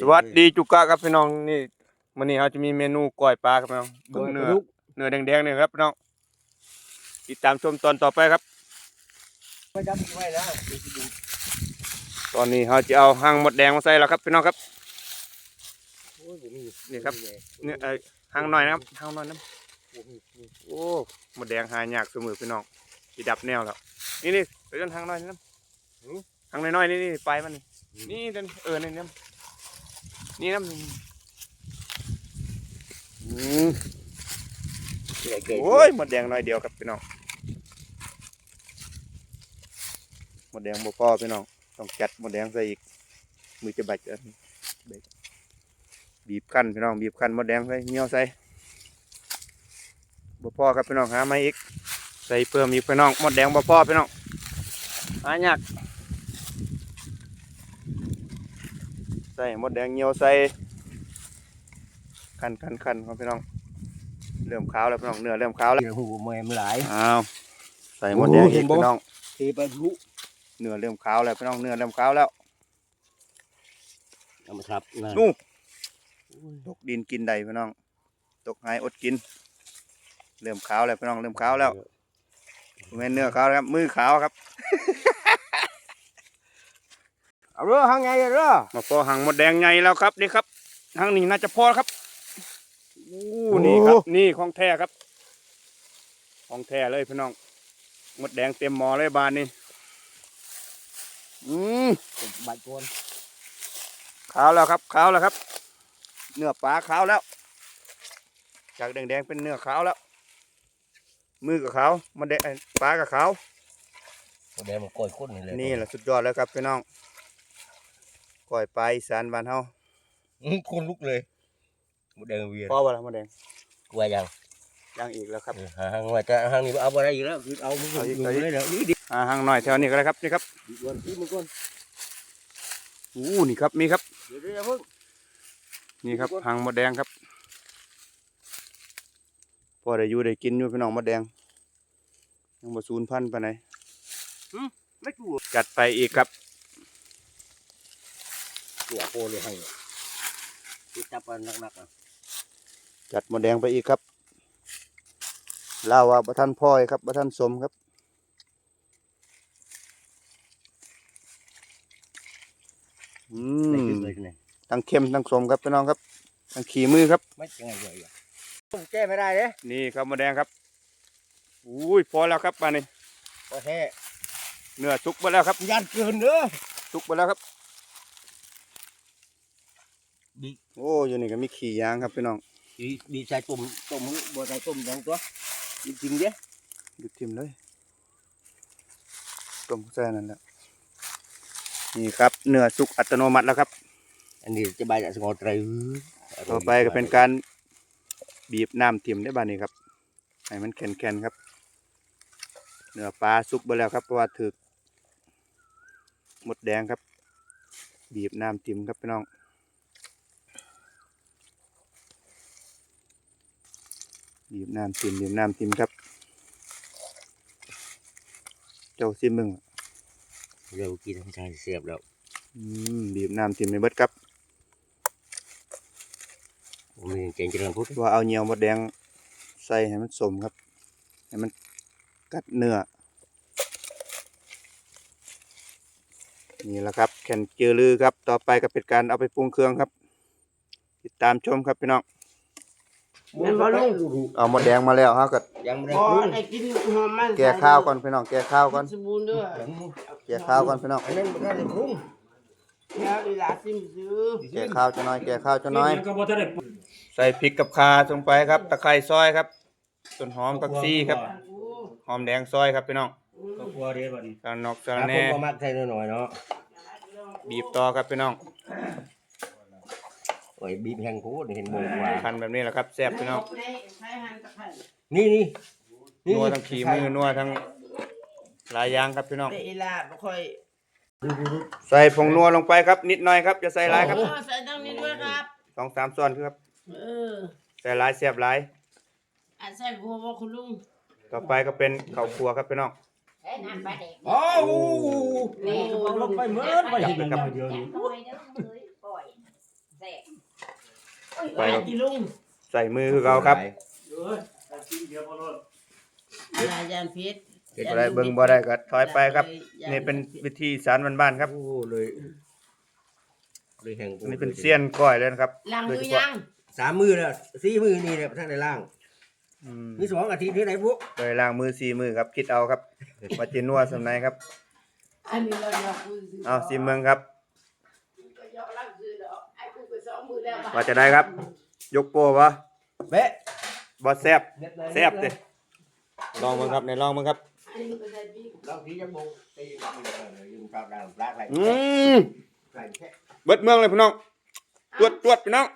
สวัสดีจุกะครับพี่น้องนี่มื้อนี้เราจะมีเมนูก้อยปลาครับพี่น้องเบิ่งเนื้อเนื้อแดงๆนี่ครับพี่น้องติดตามชมตอนต่อไปครับไม่จับไว้นะตอนนี้เราจะเอาหางมดแดงมาใส่แล้วครับพี่น้องครับโอ้ยผมมีนี่ครับเนี่ยเอ้ยหางหน่อยนะครับหางหน่อยนะโอ้มดแดงหายากเสมอพี่น้องสิดับแนวแล้วนี่นี่ไปเดินหางหน่อยนี่นะหางน้อยๆนี่นี่ไปมันนี่นี่เดินเออนี่นี่ นี่นะอืมเก๋เก๋โอ้ยหมดแดงน้อยเดียวครับพี่น้องหมดแดงบ่พอพี่น้องต้องจัดหมดแดงใส่อีกมือจะบาดเจ็บบีบคั้นพี่น้องบีบคั้นหมดแดงใส่เหนียวใส่บ่พอครับพี่น้องหามาอีกใส่เพิ่มอีกพี่น้องหมดแดงบ่พอพี่น้องหายาก ใส่หมดแดงเหนียวใส่คั้นคั้นคั้นครับพี่น้อง เริ่มขาวแล้วพี่น้องเนื้อเริ่มขาวแล้วเดี๋ยวหูแม่มันหลายอ้าวใส่หมดแดงโอ้เห็อีกนบ่พี่น้องเทไปพลุเนื้อเริ่มขาวแล้วพี่น้องเนื้อเริ่มขาวแล้วเอามาทับนะนู่ตกดินกินได้พี่น้อง ตกหายอดกิน เริ่มขาวแล้วพี่น้องเริ่มขาวแล้วแม่นเนื้อขาวแล้วครับ มือขาวครับ เอาเรือหางไงเรือมาพอหังหมดแดงใหญ่แล้วครับนี่ครับทางนี้น่าจะพอครับอู้นี่ครับ นี่ของแท้ครับ ของแท้เลยพี่น้องหมดแดงเต็มหม้อเลยบานนี้อืมใบโกนขาวแล้วครับขาวแล้วครับ เนื้อปลาขาวแล้ว จากแดงๆเป็นเนื้อขาวแล้ว มือกับขาวมันแดงปลากับขาวแดงมันก้อยข้นนี่เลยนี่แหละสุดยอดแล้วครับพี่น้อง ก้อยปลาอีสานบ้านเฮาอืมคนลุกเลยหมดแดงเวียนพอบ่ล่ะมดแดงกลัวยังยังอีกแล้วครับเออหาหางไว้แต่หางนี่เอาอะไรอีกแล้วคือเอามึงเอาอีกดูเอาอีกเลยเดี๋ยวนี่ดิอ่าห่างหน่อยแถวนี้ก็ได้ครับนี่ครับดิวันที่มึงก่อนอู้นี่ครับมีครับ เดี๋ยวเดี๋ยวเพิ่งนี่ครับหางมดแดงครับพอได้อยู่ได้กินอยู่พี่น้องมดแดงยังบ่สูญพันธุ์ปานไหนไม่กลัวจัดไปอีกครับ ตัวโคเลยให้ติดจับมันหนักๆอะจัดหมดแดงไปอีกครับลาวว่าประท่านพ่อยครับประท่านสมครับ อืไม่มขึ้นเลยเนี่ยทั้งเค็มทั้งสมครับพี่น้องครับทั้งขี่มือครับ ไม่ยังไงเลยอะแก้ไม่ได้เลยนี่ครับหมดแดงครับอุ้ยพอแล้วครับมานี่พอแท้เนื้อสุกไปแล้วครับยันเกินเด้อสุกไปแล้วครับ บีโอ้อยู่นี่ก็มีขี่ยางครับพี่น้องบีบีใส่ตุ่มตุ่มบัวใส่ตุ่มสองตัวจริงๆเด้หยุดทิมเลยต้มแซ่นั่นแหละนี่ครับเนื้อสุกอัตโนมัติแล้วครับ อันนี้จะใบจากสงอไตรต่อไปก็เป็นการบีบน้ำทิมได้บ้านี้ครับให้มันแข็งๆครับเนื้อปลาสุกไปแล้วครับเพราะว่าถึกหมดแดงครับ บีบน้ำทิมครับพี่น้อง บีบน้ำทิมบีบน้ำทิมครับ เจ้าซิมมึงเร็วกินทั้งชายเสียบแล้ว อืมบีบน้ำทิมในเบิดครับผมมีเก่งเจริญพุทธว่าเอาเหนียวมดแดงใส่ให้มันสมครับให้มันกัดเนื้อนี่แหละครับแคนเจอลือครับ ต่อไปก็เป็นการเอาไปปรุงเครื่องครับ ติดตามชมครับพี่น้อง มึงก็ลงเอาหมดแดงมาแล้วฮะก็ยังไม่ได้พอปรุงไอ้กินหอมมันแก่ข้าวก่อนพี่น้องแก่ข้าวก่อนสบู่ด้วยแก่ข้าวก่อนพี่น้องอันนั้นไม่ได้ปรุงแล้วเวลาซิมซื้อแก่ข้าวจะน้อยแก่ข้าวจะน้อย ก็บ่ทันได้ปรุงใส่พริกกับข่าลงไปครับ ตะไคร้ซอยครับต้นหอมผักชีครับหอมแดงซอยครับพี่น้องก็กลัวเด้บัดนี้ กระนอกกระถ้าแหผมก็มักใส่หน่อยๆเนาะ บีบต่อครับพี่น้อง โอ้ยบีบแห้งโคตรเห็นโมกว่าคันแบบนี้แหละครับแซ่บพี่น้องใช้หั่นตะไคร้นี่นี่นี่นัวทั้งขี่มือนัวทั้งหลายอย่างครับพี่น้องแต่อีลาบ่ค่อยใส่ผงนัวลงไปครับ นิดหน่อยครับจะใส่หลายครับเออใส่ตั้งนี้ด้วยครับสองสามส่วนครับเออใส่หลายแซ่บหลายอะใส่บัวว่าคุณลุงต่อไปก็เป็นข้าวคั่วครับพี่น้องโอ้โหเอาลงไปเหมือนไปเห็นกันเดียวนี้ ไปครับกินลุงใส่มือคือเราครับเอ้ยแต่กินเดียวพอรถยายานพิษบ่ได้เบิ่งบ่ได้ก็ถอยไปครับ นี่เป็นวิธีสารบ้านๆครับ โอ้เลยเลยแห่งอันนี้เป็นเสี้ยนก้อยเลยนะครับล้างโดมืยอเฉพาะยังสามมือแล้วสี่มือนี่เนี่ยท่านในล่างอืมมีสองอาทิตย์ที่ไหนพวกโดยล้างมือสี่มือครับ คิดเอาครับว่าจะนัวสำไหนครับ อันนี้เราอยากพูดสิเอาสิเมืองครับ ก็ยอมรับคือดอกไอ้กูก็สองมือแล้ วว่าจะได้ครับ ยกโปรวะเบะบ่แซ่บแซ่บเด้ลองมึงครับในลองมึงครับอันนี้ก็ได้พี่ลองทีจะบงตีมันเลยยืมปลาดาวปลาอะไรอืมใส่แค่เบิดเมืองเลยพี่น้องตรวจตรวจพี่น้อง